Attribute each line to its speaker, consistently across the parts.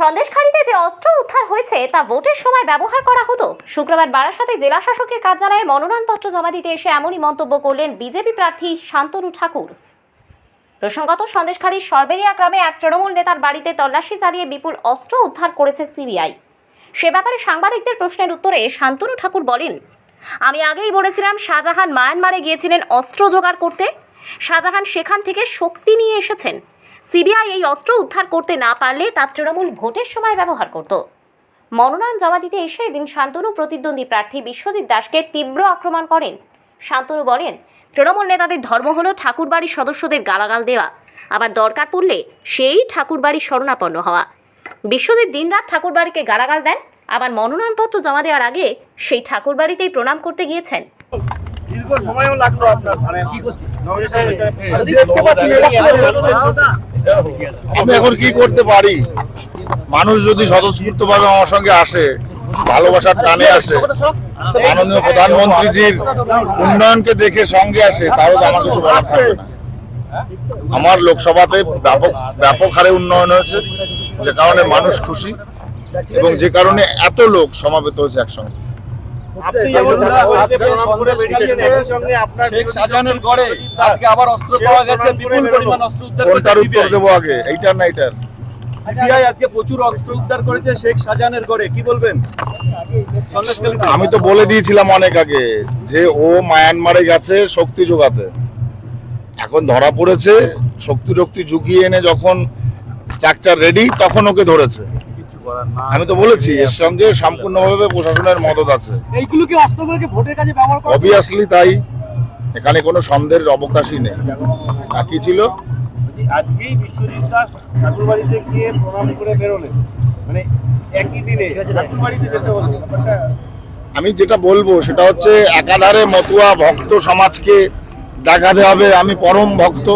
Speaker 1: সন্দেশখালীতে যে অস্ত্র উদ্ধার হয়েছে তা ভোটের সময় ব্যবহার করা হতো। শুক্রবার বারাসাতে জেলা শাসকের কার্যালয়ে মনোনয়নপত্র জমা দিতে এসে এমনই মন্তব্য করলেন বিজেপি প্রার্থী শান্তনু ঠাকুর। প্রসঙ্গত, সন্দেশখালীর সরবেরিয়া গ্রামে এক তৃণমূল নেতার বাড়িতে তল্লাশি চালিয়ে বিপুল অস্ত্র উদ্ধার করেছে সিবিআই। সে ব্যাপারে সাংবাদিকদের প্রশ্নের উত্তরে শান্তনু ঠাকুর বলেন, আমি আগেই বলেছিলাম শাহজাহান মায়ানমারে গিয়েছিলেন অস্ত্র জোগাড় করতে। শাহজাহান সেখান থেকে শক্তি নিয়ে এসেছেন। সিবিআই এই অস্ত্র উদ্ধার করতে না পারলে তা তৃণমূল ভোটের সময় ব্যবহার করত। মনোনয়ন জমা দিতে এসে এদিন শান্তনু প্রতিদ্বন্দ্বী প্রার্থী বিশ্বজিৎ দাসকে তীব্র আক্রমণ করেন। শান্তনু বলেন, তৃণমূল নেতাদের ধর্ম হলো ঠাকুরবাড়ির সদস্যদের গালাগাল দেওয়া। আবার দরকার পড়লে সেই ঠাকুরবাড়ির শরণাপন্ন হওয়া। বিশ্বজিৎ দিনরাত ঠাকুরবাড়িকে গালাগাল দেন, আবার মনোনয়নপত্র জমা দেওয়ার আগে সেই ঠাকুরবাড়িতেই প্রণাম করতে গিয়েছেন।
Speaker 2: দীর্ঘ সময়ও লাগল আপনার কি করছিস?
Speaker 3: দেখতে পাচ্ছি আমি এখন কি করতে পারি? মানুষ যদি স্বতঃস্ফূর্তভাবে আমার সঙ্গে আসে ভালোবাসার টানে আসে মাননীয় প্রধানমন্ত্রীজির উন্নয়নকে দেখে সঙ্গে আসে তাহলে তো আমার কিছু বলার থাকবে না। আমার লোকসভাতে ব্যাপক ব্যাপক হারে উন্নয়ন হয়েছে যে কারণে মানুষ খুশি এবং যে কারণে এত লোক সমাবেত হয়েছে একসঙ্গে। আমি তো বলে দিয়েছিলাম অনেক আগে যে ও মায়ানমারে গেছে শক্তি যোগাতে। এখন ধরা পড়েছে শক্তি টক্তি জুগিয়ে এনে যখন স্ট্রাকচার রেডি তখন ওকে ধরেছে। আমি তো বলেছি এর সঙ্গে সম্পূর্ণভাবে প্রশাসনের মদত আছে।
Speaker 4: এইগুলো কি অস্ত্রগুলোকে ভোটের কাজে ব্যবহার করা
Speaker 3: অবভিয়াসলি তাই। এখানে কোনো সন্দেহের অবকাশই নেই। আর কি ছিল?
Speaker 2: আজকেই বিশ্বজিৎ দাস ঠাকুরবাড়িতে গিয়ে প্রণাম করে বেরোলেন। মানে একই দিনে ঠাকুরবাড়িতে যেতে হলো।
Speaker 3: আমি যেটা বলব সেটা হচ্ছে একাধারে মতুয়া ভক্ত সমাজকে দেখাতে হবে। আমি পরম ভক্ত।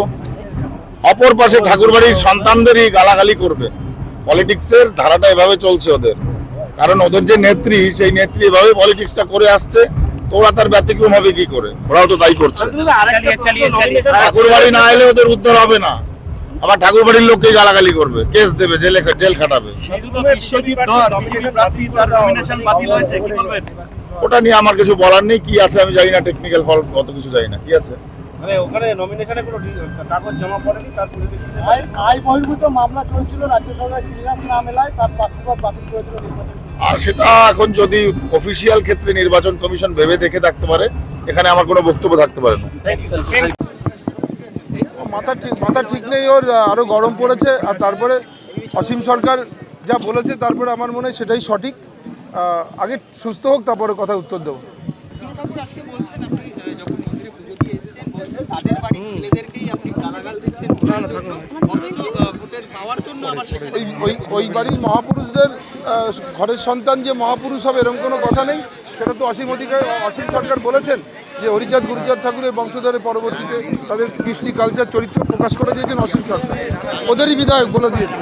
Speaker 3: অপর পাশে ঠাকুরবাড়ির সন্তানদেরই গালাগালি করবে পলিটিক্সের ধারাটা এভাবে চলছে ওদের। কারণ ওদের যে নেত্রী সেই নেত্রী এভাবে পলিটিক্সটা করে আসছে তো ওরা তার ব্যতিক্রম হবে কি করে? ওরাও তো তাই করছে। ঠাকুরবাড়ি না এলে ওদের উদ্ধার হবে না। আবার ঠাকুরবাড়ির লোককে গালাগালি করবে কেস দেবে জেলে জেল খাটাবে। ওটা নিয়ে আমার কিছু বলার নেই কি আছে আমি জানি না টেকনিক্যাল ফল কত কিছু জানি না কি আছে?
Speaker 2: মানে ওখানে নমিনেশনে কোনো কাগজ জমা পড়েনি তার পরিপ্রেক্ষিতে
Speaker 4: আয় আয় বহির্ভূত মামলা চলছিল রাজ্য সরকার ক্লিয়ারেন্স না মেলায় তার প্রার্থীপদ বাতিল করে
Speaker 3: আর সেটা এখন যদি অফিসিয়াল ক্ষেত্রে নির্বাচন কমিশন ভেবে দেখে থাকতে পারে এখানে আমার কোনো বক্তব্য থাকতে পারে না।
Speaker 5: মাথা ঠিক মাথা ঠিক নেই ওর আরও গরম পড়েছে আর তারপরে অসীম সরকার যা বলেছে তারপরে আমার মনে হয় সেটাই সঠিক। আগে সুস্থ হোক তারপরে কথা উত্তর দেবো
Speaker 6: ঠাকুর আজকে বলছেন আপনি আহ, যখন মন্দিরে পুজো দিয়ে এসেছেন বলছেন তাদের বাড়ির ছেলেদেরকেই আপনি গালাগাল দিচ্ছেন ভোটের জন্য? অথচ ভোটের পাওয়ার জন্য আবার সেখানে
Speaker 5: ওই ওই ওই বাড়ির মহাপুরুষদের ঘরের সন্তান যে মহাপুরুষ হবে এরকম কোনো কথা নেই? সেটা তো অসীম অধিকার অসীম সরকার বলেছেন যে হরিচাঁদ গুরুচাঁদ ঠাকুরের বংশধরে পরবর্তীতে তাদের কৃষ্টি কালচার চরিত্র প্রকাশ করে দিয়েছেন অসীম সরকার। ওদেরই বিধায়ক বলে দিয়েছেন।